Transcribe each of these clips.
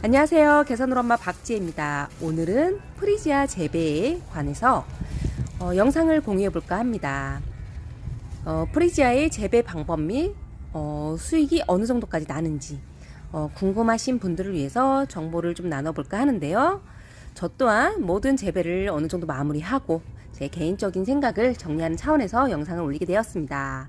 안녕하세요. 개선으로 엄마 박지혜입니다. 오늘은 프리지아 재배에 관해서 어, 영상을 공유해 볼까 합니다. 어, 프리지아의 재배 방법 및 어, 수익이 어느 정도까지 나는지 어, 궁금하신 분들을 위해서 정보를 좀 나눠볼까 하는데요. 저 또한 모든 재배를 어느 정도 마무리하고 제 개인적인 생각을 정리하는 차원에서 영상을 올리게 되었습니다.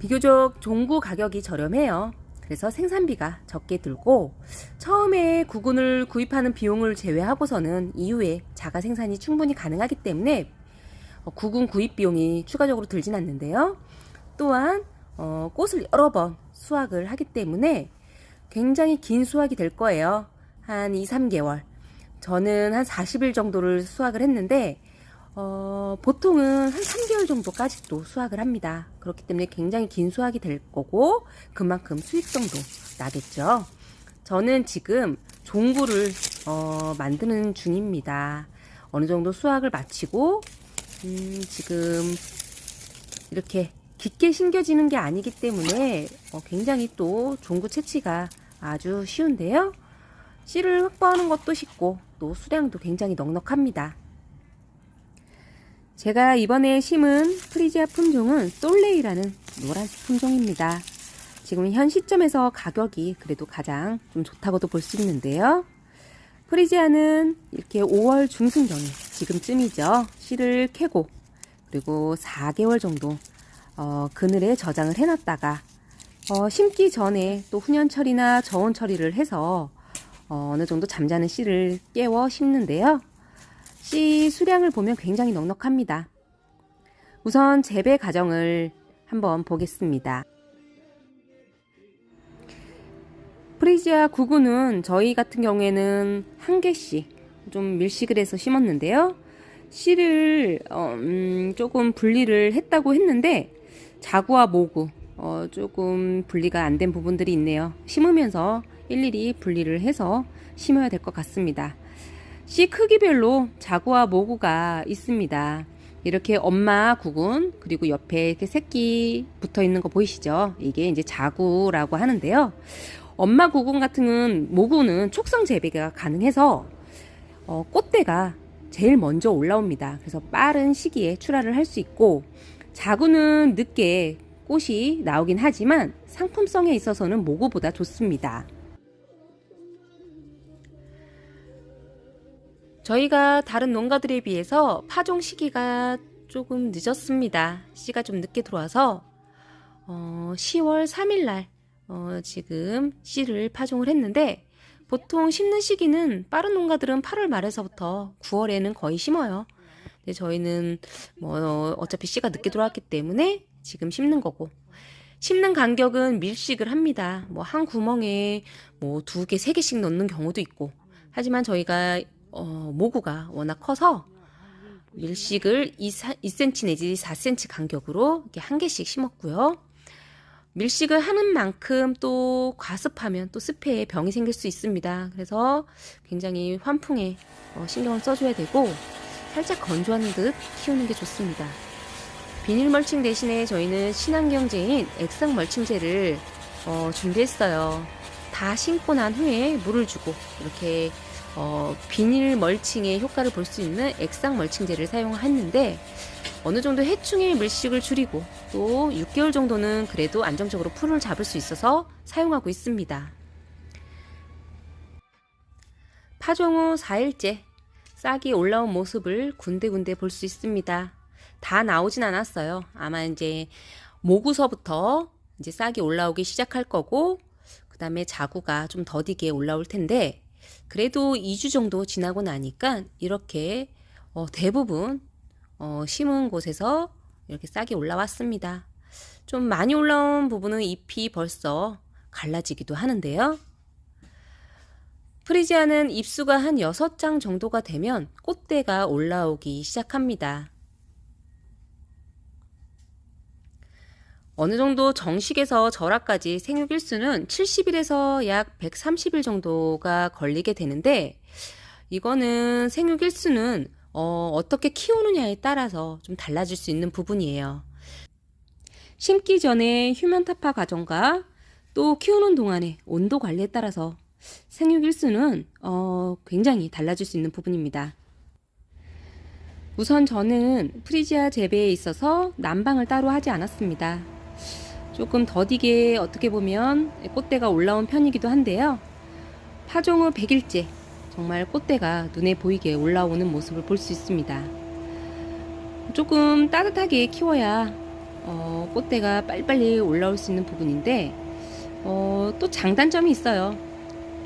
비교적 종구 가격이 저렴해요. 그래서 생산비가 적게 들고 처음에 구근을 구입하는 비용을 제외하고서는 이후에 자가 생산이 충분히 가능하기 때문에 어, 구근 구입 비용이 추가적으로 들진 않는데요. 또한 어, 꽃을 여러 번 수확을 하기 때문에 굉장히 긴 수확이 될 거예요. 한 2, 3개월. 저는 한 40일 정도를 수확을 했는데 어, 보통은 한 3개월 정도까지도 수확을 합니다. 그렇기 때문에 굉장히 긴 수확이 될 거고 그만큼 수익성도 나겠죠. 저는 지금 종구를 어, 만드는 중입니다. 어느 정도 수확을 마치고 음, 지금 이렇게 깊게 심겨지는 게 아니기 때문에 어, 굉장히 또 종구 채취가 아주 쉬운데요. 씨를 확보하는 것도 쉽고 또 수량도 굉장히 넉넉합니다. 제가 이번에 심은 프리지아 품종은 솔레이라는 노란색 품종입니다. 지금 현 시점에서 가격이 그래도 가장 좀 좋다고도 볼 수 있는데요. 프리지아는 이렇게 5월 중순경에 지금쯤이죠. 씨를 캐고 그리고 4개월 정도 어, 그늘에 저장을 해놨다가 어, 심기 전에 또 훈연처리나 저온 처리를 해서 어, 어느 정도 잠자는 씨를 깨워 심는데요. 씨 수량을 보면 굉장히 넉넉합니다. 우선 재배 과정을 한번 보겠습니다. 프리지아 구구는 저희 같은 경우에는 한 개씩 좀 밀식을 해서 심었는데요. 씨를 어, 음, 조금 분리를 했다고 했는데 자구와 모구 어, 조금 분리가 안 된 부분들이 있네요. 심으면서 일일이 분리를 해서 심어야 될 것 같습니다. 씨 크기별로 자구와 모구가 있습니다. 이렇게 엄마 구근 그리고 옆에 이렇게 새끼 붙어 있는 거 보이시죠? 이게 이제 자구라고 하는데요. 엄마 구근 같은 모구는 촉성 재배가 가능해서 어, 꽃대가 제일 먼저 올라옵니다. 그래서 빠른 시기에 출하를 할 수 있고 자구는 늦게 꽃이 나오긴 하지만 상품성에 있어서는 모구보다 좋습니다. 저희가 다른 농가들에 비해서 파종 시기가 조금 늦었습니다. 씨가 좀 늦게 들어와서 어, 10월 3일 날 어, 지금 씨를 파종을 했는데 보통 심는 시기는 빠른 농가들은 8월 말에서부터 9월에는 거의 심어요. 근데 저희는 뭐 어차피 씨가 늦게 들어왔기 때문에 지금 심는 거고 심는 간격은 밀식을 합니다. 뭐 한 구멍에 뭐 두 개, 세 개씩 넣는 경우도 있고 하지만 저희가 어, 모구가 워낙 커서 밀식을 2, 2cm 내지 4cm 간격으로 이렇게 한 개씩 심었고요. 밀식을 하는 만큼 또 과습하면 또 습해에 병이 생길 수 있습니다. 그래서 굉장히 환풍에 어, 신경을 써줘야 되고 살짝 건조한 듯 키우는 게 좋습니다. 비닐 멀칭 대신에 저희는 친환경제인 액상 멀칭제를 어, 준비했어요. 다 심고 난 후에 물을 주고 이렇게 어, 비닐 멀칭의 효과를 볼 수 있는 액상 멀칭제를 사용했는데 어느 정도 해충의 밀식을 줄이고 또 6개월 정도는 그래도 안정적으로 풀을 잡을 수 있어서 사용하고 있습니다. 파종 후 4일째 싹이 올라온 모습을 군데군데 볼 수 있습니다. 다 나오진 않았어요. 아마 이제 모구서부터 이제 싹이 올라오기 시작할 거고 그 다음에 자구가 좀 더디게 올라올 텐데 그래도 2주 정도 지나고 나니까 이렇게 어, 대부분 어, 심은 곳에서 이렇게 싹이 올라왔습니다. 좀 많이 올라온 부분은 잎이 벌써 갈라지기도 하는데요. 프리지아는 잎수가 한 6장 정도가 되면 꽃대가 올라오기 시작합니다. 어느 정도 정식에서 절하까지 생육 일수는 70일에서 약 130일 정도가 걸리게 되는데 이거는 생육 일수는 어, 어떻게 키우느냐에 따라서 좀 달라질 수 있는 부분이에요. 심기 전에 휴면 타파 과정과 또 키우는 동안의 온도 관리에 따라서 생육 일수는 어, 굉장히 달라질 수 있는 부분입니다. 우선 저는 프리지아 재배에 있어서 난방을 따로 하지 않았습니다. 조금 더디게 어떻게 보면 꽃대가 올라온 편이기도 한데요. 파종 후 100일째 정말 꽃대가 눈에 보이게 올라오는 모습을 볼 수 있습니다. 조금 따뜻하게 키워야 어, 꽃대가 빨리빨리 올라올 수 있는 부분인데 어, 또 장단점이 있어요.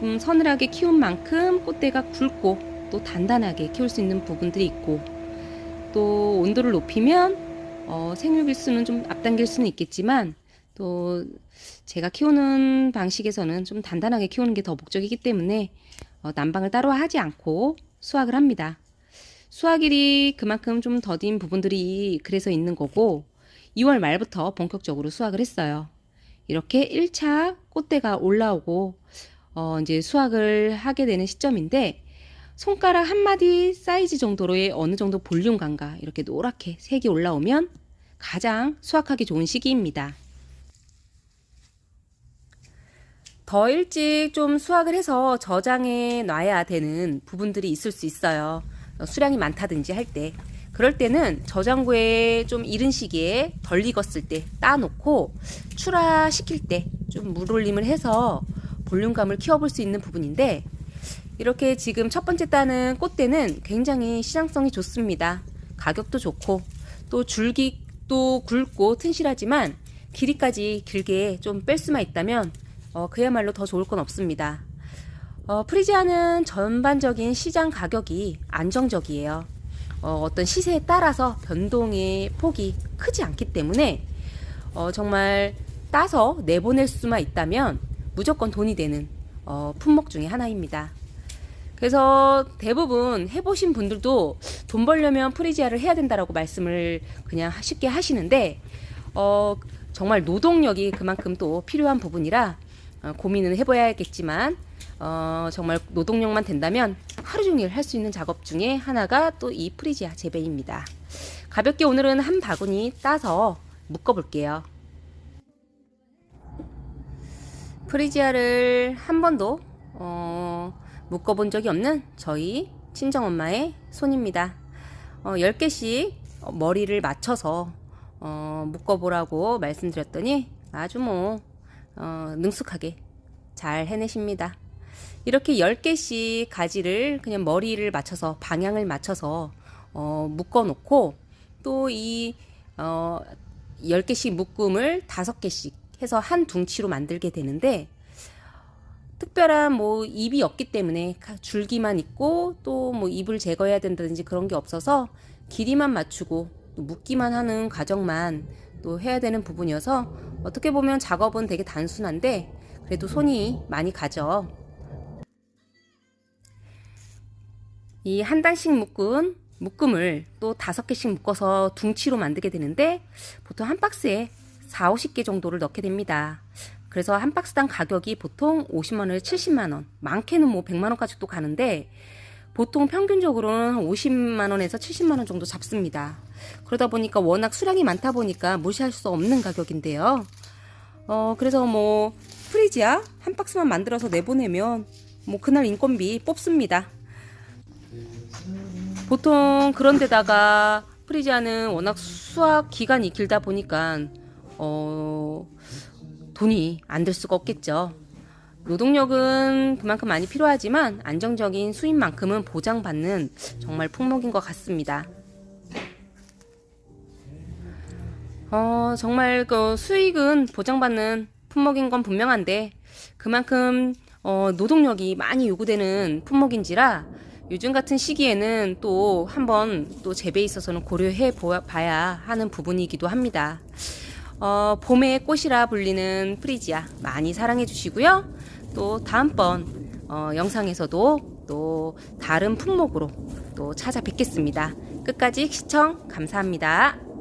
좀 서늘하게 키운 만큼 꽃대가 굵고 또 단단하게 키울 수 있는 부분들이 있고 또 온도를 높이면 어, 생육 일수는 좀 앞당길 수는 있겠지만 또 제가 키우는 방식에서는 좀 단단하게 키우는 게 더 목적이기 때문에 어, 난방을 따로 하지 않고 수확을 합니다. 수확일이 그만큼 좀 더딘 부분들이 그래서 있는 거고 2월 말부터 본격적으로 수확을 했어요. 이렇게 1차 꽃대가 올라오고 어, 이제 수확을 하게 되는 시점인데 손가락 한 마디 사이즈 정도로의 어느 정도 볼륨감과 이렇게 노랗게 색이 올라오면 가장 수확하기 좋은 시기입니다. 더 일찍 좀 수확을 해서 저장해 놔야 되는 부분들이 있을 수 있어요. 어, 수량이 많다든지 할 때. 그럴 때는 저장고에 좀 이른 시기에 덜 익었을 때 따놓고 출하시킬 때 좀 물올림을 해서 볼륨감을 키워볼 수 있는 부분인데 이렇게 지금 첫 번째 따는 꽃대는 굉장히 시장성이 좋습니다. 가격도 좋고 또 줄기 도 굵고 튼실하지만 길이까지 길게 좀 뺄 수만 있다면 어, 그야말로 더 좋을 건 없습니다. 어, 프리지아는 전반적인 시장 가격이 안정적이에요. 어, 어떤 시세에 따라서 변동의 폭이 크지 않기 때문에 어, 정말 따서 내보낼 수만 있다면 무조건 돈이 되는 어, 품목 중에 하나입니다. 그래서 대부분 해보신 분들도 돈 벌려면 프리지아를 해야 된다라고 말씀을 그냥 쉽게 하시는데 어, 정말 노동력이 그만큼 또 필요한 부분이라 어, 고민은 해봐야겠지만 어, 정말 노동력만 된다면 하루 종일 할 수 있는 작업 중에 하나가 또 이 프리지아 재배입니다. 가볍게 오늘은 한 바구니 따서 묶어볼게요. 프리지아를 한 번도 어, 묶어본 적이 없는 저희 친정엄마의 손입니다. 어, 10개씩 머리를 맞춰서 어, 묶어보라고 말씀드렸더니 아주 뭐 어, 능숙하게 잘 해내십니다. 이렇게 10개씩 가지를 그냥 머리를 맞춰서 방향을 맞춰서 어, 묶어 놓고 또이 어, 10개씩 묶음을 5개씩 해서 한 둥치로 만들게 되는데 특별한 뭐 잎이 없기 때문에 가- 줄기만 있고 또뭐 잎을 제거해야 된다든지 그런 게 없어서 길이만 맞추고 또 묶기만 하는 과정만 또 해야 되는 부분이어서 어떻게 보면 작업은 되게 단순한데 그래도 손이 많이 가죠. 이 한 단씩 묶은 묶음을 또 다섯 개씩 묶어서 둥치로 만들게 되는데 보통 한 박스에 4, 50개 정도를 넣게 됩니다. 그래서 한 박스당 가격이 보통 50만 원에서 70만 원, 많게는 뭐 100만 원까지도 가는데 보통 평균적으로는 한 50만 원에서 70만 원 정도 잡습니다. 그러다 보니까 워낙 수량이 많다 보니까 무시할 수 없는 가격인데요. 어, 그래서 뭐 프리지아 한 박스만 만들어서 내보내면 뭐 그날 인건비 뽑습니다. 보통 그런 데다가 프리지아는 워낙 수확 기간이 길다 보니까 어, 돈이 안 들 수가 없겠죠. 노동력은 그만큼 많이 필요하지만 안정적인 수입만큼은 보장받는 정말 품목인 것 같습니다. 어, 정말 그 수익은 보장받는 품목인 건 분명한데 그만큼 어, 노동력이 많이 요구되는 품목인지라 요즘 같은 시기에는 또 한번 또 재배에 있어서는 고려해 봐야 하는 부분이기도 합니다. 어, 봄의 꽃이라 불리는 프리지아 많이 사랑해 주시고요. 또 다음번 어, 영상에서도 또 다른 품목으로 또 찾아뵙겠습니다. 끝까지 시청 감사합니다.